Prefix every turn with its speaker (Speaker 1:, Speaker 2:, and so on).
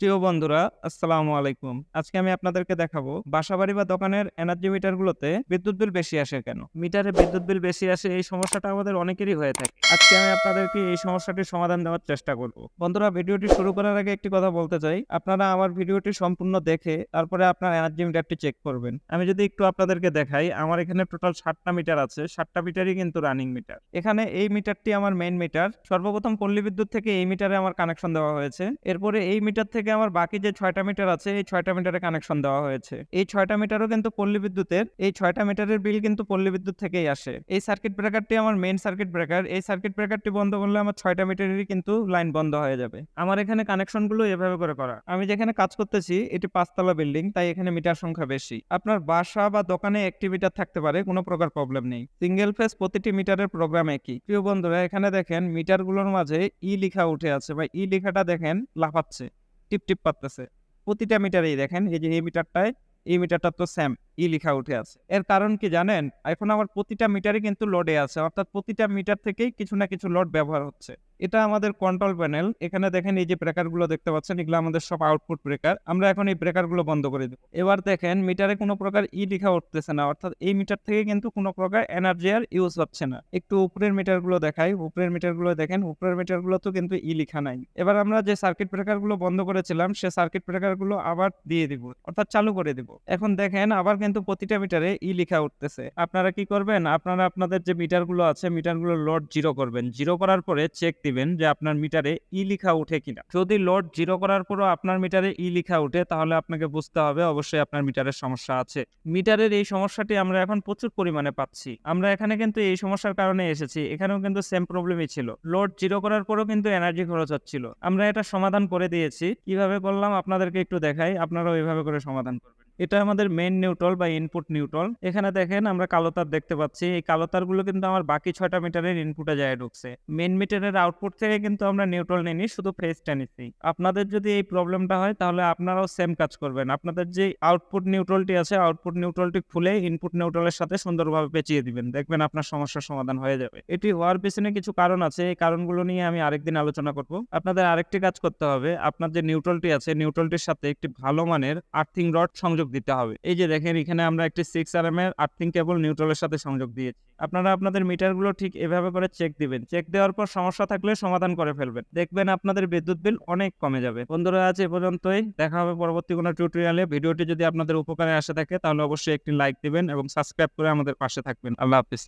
Speaker 1: প্রিয় বন্ধুরা, আসসালামু আলাইকুম। আজকে আমি আপনাদেরকে দেখাবো, বাসাবাড়ি বা দোকানের এনার্জি মিটারগুলোতে বিদ্যুৎ বিল বেশি আসে কেন? মিটারে বিদ্যুৎ বিল বেশি আসে, এই সমস্যাটা আমাদের অনেকেরই হয়ে থাকে। আজকে আমি আপনাদেরকে এই সমস্যাটির সমাধান দেওয়ার চেষ্টা করব। বন্ধুরা, ভিডিওটি শুরু করার আগে একটি কথা বলতে চাই। আপনারা আমার ভিডিওটি সম্পূর্ণ দেখে, তারপরে আপনার এনার্জি মিটারটি চেক করবেন। আমি যদি একটু আপনাদেরকে দেখাই, আমার এখানে টোটাল ষাটটা মিটার আছে ষাটটা মিটারই কিন্তু রানিং মিটার। এখানে এই মিটারটি আমার মেইন মিটার। সর্বপ্রথম পল্লী বিদ্যুৎ থেকে এই মিটারে আমার কানেকশন দেওয়া হয়েছে। এরপরে এই মিটার থেকে আমার বাকি যে ছয়টা মিটার আছে, এই ছয়টা মিটারে কানেকশন দেওয়া হয়েছে। এই ছয়টা মিটারও কিন্তু পল্লী বিদ্যুতের, এই ছয়টা মিটারের বিল কিন্তু পল্লী বিদ্যুৎ থেকেই আসে। এই সার্কিট ব্রেকারটি আমার মেইন সার্কিট ব্রেকার এই সার্কিট ব্রেকারটি বন্ধ করলে আমার ছয়টা মিটারেরই কিন্তু লাইন বন্ধ হয়ে যাবে। আমার এখানে কানেকশনগুলো এভাবে করে করা। আমি যেখানে কাজ করতেছি, এটি পাঁচতলা বিল্ডিং তাই এখানে মিটার সংখ্যা বেশি। আপনার বাসা বা দোকানে একটি মিটার থাকতে পারে, কোনো প্রকার প্রবলেম নেই। সিঙ্গেল ফেস প্রতিটি মিটারের প্রোগ্রাম একই। প্রিয় বন্ধুরা, এখানে দেখেন মিটারগুলোর মাঝে ই লেখা উঠে আছে, বা ই লেখাটা দেখেন লাফাচ্ছে। টিপ টিপ পারতেছে প্রতিটা মিটারেই দেখেন, এই যে এই মিটারটায়, এই মিটারটা তো স্যাম ই লেখা উঠে আছে। এর কারণ কি জানেন? এখন আমার প্রতিটা মিটারে কিন্তু লোডে আছে, অর্থাৎ প্রতিটা মিটার থেকেই কিছু না কিছু লোড ব্যবহার হচ্ছে। এটা আমাদের কন্ট্রোল প্যানেল এখানে দেখেন এই যে ব্রেকারগুলো দেখতে পাচ্ছেন, এগুলো আমাদের সব আউটপুট ব্রেকার আমরা এখন এই ব্রেকারগুলো বন্ধ করে দেবো। এবার দেখেন মিটারে কোনো প্রকার ই লেখা উঠতেছে না। অর্থাৎ এই মিটার থেকে কিন্তু কোনো প্রকার এনার্জি আর ইউজ হচ্ছে না। একটু উপরের মিটারগুলো দেখাই। উপরের মিটারগুলো দেখেন, উপরের মিটারগুলো তো কিন্তু ই লেখা নাই। এবার আমরা যে সার্কিট ব্রেকারগুলো বন্ধ করেছিলাম, সে সার্কিট ব্রেকারগুলো আবার দিয়ে দিব, অর্থাৎ চালু করে দিব। এখন দেখেন, আবার কিন্তু প্রতিটা মিটারে ই লেখা উঠতেছে। আপনারা কি করবেন? আপনারা আপনাদের যে মিটারগুলো আছে মিটারগুলো লোড জিরো করবেন। জিরো করার পরে চেক দিবেন যে আপনার মিটারে ই লেখা উঠে কিনা। যদি লোড জিরো করার পরও আপনার মিটারে ই লেখা উঠে তাহলে আপনাকে বুঝতে হবে অবশ্যই আপনার মিটারের সমস্যা আছে। মিটারের এই সমস্যাটি আমরা এখন প্রচুর পরিমাণে পাচ্ছি। আমরা এখানে কিন্তু এই সমস্যার কারণে এসেছি। এখানেও কিন্তু সেম প্রবলেমই ছিল। লোড জিরো করার পরও কিন্তু এনার্জি খরচ হচ্ছিল। আমরা এটা সমাধান করে দিয়েছি। কীভাবে করলাম আপনাদেরকে একটু দেখাই। আপনারাও এইভাবে করে সমাধান করবেন। এটা আমাদের মেন নিউট্রল বা ইনপুট নিউট্রল এখানে দেখেন আমরা কালো তার দেখতে পাচ্ছি। এই কালো তারগুলো কিন্তু আমার বাকি ছয়টা মিটারের ইনপুটে যায় ঢুকছে। মেন মিটারের আউটপুট থেকে কিন্তু আমরা নিউট্রল নিয়ে নিই, শুধু ফেজটা নিচ্ছি। আপনাদের যদি এই প্রবলেমটা হয়, তাহলে আপনারাও সেম কাজ করবেন। আপনাদের যে আউটপুট নিউট্রলটি আছে আউটপুট নিউট্রলটি খুলে ইনপুট নিউট্রলের সাথে সুন্দরভাবে পেঁচিয়ে দিবেন। দেখবেন আপনার সমস্যার সমাধান হয়ে যাবে। এটি হওয়ার পিছনে কিছু কারণ আছে। এই কারণগুলো নিয়ে আমি আরেকদিন আলোচনা করব। আপনাদের আরেকটি কাজ করতে হবে। আপনার যে নিউট্রলটি আছে নিউট্রলটির সাথে একটি ভালো মানের আর্থিং রড সংযোগ দিতে হবে। এই যে দেখেন, এখানে আমরা একটি সিক্স আর এম এর আর্থিং কেবল নিউট্রালের সাথে সংযোগ দিয়েছি। আপনারা আপনাদের মিটারগুলো ঠিক এভাবে করে চেক দিবেন। চেক দেওয়ার পর সমস্যা থাকলে সমাধান করে ফেলবেন। দেখবেন আপনাদের বিদ্যুৎ বিল অনেক কমে যাবে। বন্ধুরা, আজ এ পর্যন্তই। দেখা হবে পরবর্তী কোনো টিউটোরিয়ালে ভিডিওটি যদি আপনাদের উপকারে আসে থাকে, তাহলে অবশ্যই একটি লাইক দিবেন এবং সাবস্ক্রাইব করে আমাদের পাশে থাকবেন। আল্লাহ হাফিজ।